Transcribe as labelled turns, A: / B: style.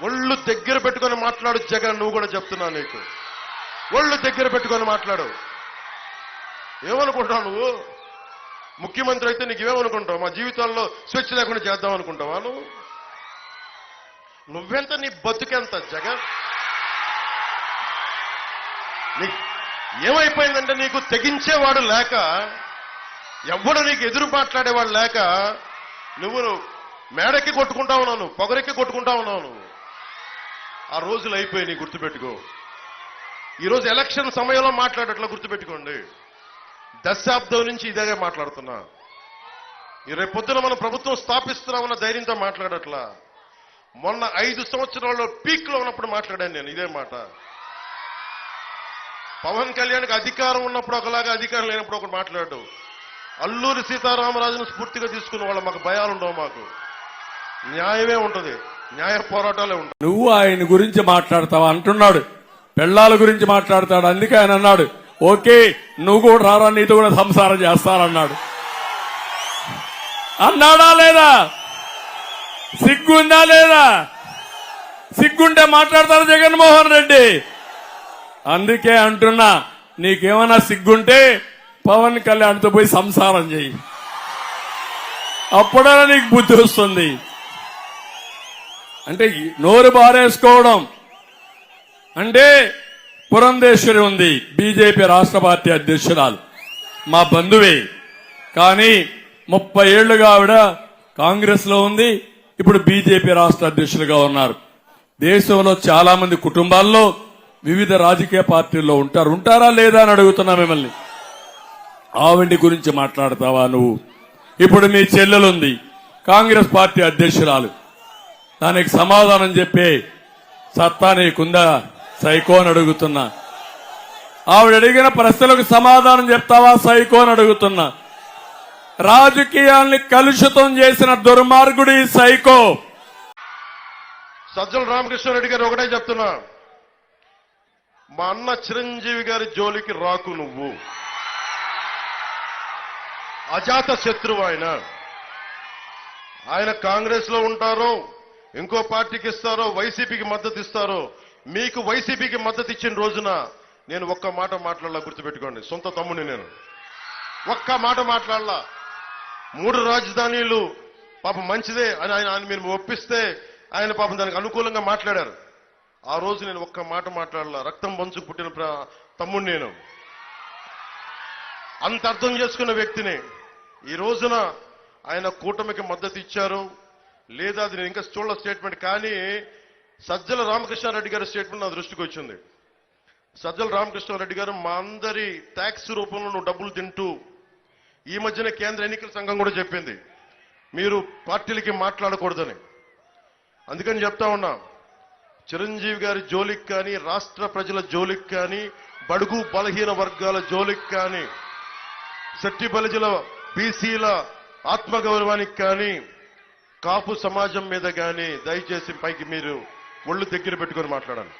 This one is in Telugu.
A: ఒళ్ళు దగ్గర పెట్టుకొని మాట్లాడు జగన్ నువ్వు కూడా చెప్తున్నా నీకు. ఒళ్ళు దగ్గర పెట్టుకొని మాట్లాడు. ఏమనుకుంటావు నువ్వు? ముఖ్యమంత్రి అయితే నీకు ఏమనుకుంటావు? మా జీవితాల్లో స్వేచ్ఛ లేకుండా చేద్దాం అనుకుంటావా నువ్వు? నువ్వెంత నీ బతుకెంత జగన్? నీ ఏమైపోయిందంటే నీకు తెగించేవాడు లేక ఎవడు నీకు ఎదురు మాట్లాడేవాడు లేక నువ్వు మేడెక్కి కొట్టుకుంటా ఉన్నావు నువ్వు పొగరెక్కి కొట్టుకుంటా ఉన్నావు నువ్వు. ఆ రోజులు అయిపోయినాయి గుర్తుపెట్టుకో. ఈరోజు ఎలక్షన్ సమయంలో మాట్లాడట్లా గుర్తుపెట్టుకోండి. దశాబ్దం నుంచి ఇదే మాట్లాడుతున్నా. ఈ రేపు పొద్దున మనం ప్రభుత్వం స్థాపిస్తున్నామన్న ధైర్యంతో మాట్లాడట్లా. మొన్న ఐదు సంవత్సరాల్లో పీక్లో ఉన్నప్పుడు మాట్లాడాను నేను ఇదే మాట. పవన్ కళ్యాణ్కి అధికారం ఉన్నప్పుడు ఒకలాగా అధికారం లేనప్పుడు ఒకటి మాట్లాడు. అల్లూరి సీతారామరాజును స్ఫూర్తిగా తీసుకున్న వాళ్ళు మాకు భయాలు ఉండవు మాకు. న్యాయమే ఉంటుంది. న్యాయ పోరాటాలే ఉంటాయి.
B: నువ్వు ఆయన గురించి మాట్లాడతావా? అంటున్నాడు. పెళ్ళాల గురించి మాట్లాడతాడు. అందుకే ఆయన అన్నాడు ఓకే నువ్వు కూడా రారా నీతో కూడా సంసారం చేస్తానన్నాడు. అన్నాడా లేదా? సిగ్గుందా లేదా? సిగ్గుంటే మాట్లాడతారు జగన్మోహన్ రెడ్డి? అందుకే అంటున్నా నీకేమైనా సిగ్గుంటే పవన్ కళ్యాణ్తో పోయి సంసారం చెయ్యి అప్పుడైనా నీకు బుద్ధి వస్తుంది. అంటే నోరు బారేసుకోవడం. అంటే పురంధేశ్వరి ఉంది బీజేపీ రాష్ట్ర పార్టీ అధ్యక్షురాలు. మా బంధువే. కానీ ముప్పై ఏళ్ళుగా ఆవిడ కాంగ్రెస్లో ఉంది ఇప్పుడు బీజేపీ రాష్ట్ర అధ్యక్షులుగా ఉన్నారు. దేశంలో చాలా మంది కుటుంబాల్లో వివిధ రాజకీయ పార్టీల్లో ఉంటారు. ఉంటారా లేదా అని అడుగుతున్నా మిమ్మల్ని. ఆవిడ గురించి మాట్లాడతావా నువ్వు? ఇప్పుడు మీ చెల్లెలుంది కాంగ్రెస్ పార్టీ అధ్యక్షురాలు. దానికి సమాధానం చెప్పే సత్తా నీకుందా? సైకో అని అడుగుతున్నా. ఆవిడ అడిగిన ప్రశ్నలకు సమాధానం చెప్తావా? సైకో అని అడుగుతున్నా. రాజకీయాల్ని కలుషితం చేసిన దుర్మార్గుడి సైకో.
A: సజ్జల రామకృష్ణారెడ్డి గారు ఒకటే చెప్తున్నా. మా అన్న చిరంజీవి గారి జోలికి రాకు నువ్వు. అజాత శత్రువు ఆయన. ఆయన కాంగ్రెస్లో ఉంటారో. ఇంకో పార్టీకి ఇస్తారో వైసీపీకి మద్దతు ఇస్తారో మీకు వైసీపీకి మద్దతు ఇచ్చిన రోజున నేను ఒక్క మాట మాట్లాడాల గుర్తుపెట్టుకోండి. సొంత తమ్ముని నేను. ఒక్క మాట మాట్లాడాల. మూడు రాజధానీలు పాపం మంచిదే అని ఆయన ఆయన మీరు ఒప్పిస్తే ఆయన పాపం దానికి అనుకూలంగా మాట్లాడారు. ఆ రోజు నేను ఒక్క మాట మాట్లాడాల. రక్తం పంచుకు పుట్టిన ప్ర- తమ్ముడు నేను. అంత అర్థం చేసుకున్న వ్యక్తిని ఈ రోజున ఆయన కూటమికి మద్దతు ఇచ్చారు. లేదా అది నేను ఇంకా చూడలే స్టేట్మెంట్ కానీ సజ్జల రామకృష్ణారెడ్డి గారి స్టేట్మెంట్ నా దృష్టికి వచ్చింది. సజ్జల రామకృష్ణారెడ్డి గారు మా అందరి ట్యాక్స్ రూపంలో నువ్వు డబ్బులు తింటూ ఈ మధ్యన కేంద్ర ఎన్నికల సంఘం కూడా చెప్పింది. మీరు పార్టీలకి మాట్లాడకూడదని. అందుకని చెప్తా ఉన్నా చిరంజీవి గారి జోలికి కానీ రాష్ట్ర ప్రజల జోలికి కానీ బడుగు బలహీన వర్గాల జోలికి కానీ శెట్టి బలిజల బీసీల ఆత్మగౌరవానికి కానీ కాపు సమాజం మీద కానీ దయచేసి పైకి మీరు ఒళ్ళు దగ్గర పెట్టుకొని మాట్లాడాలి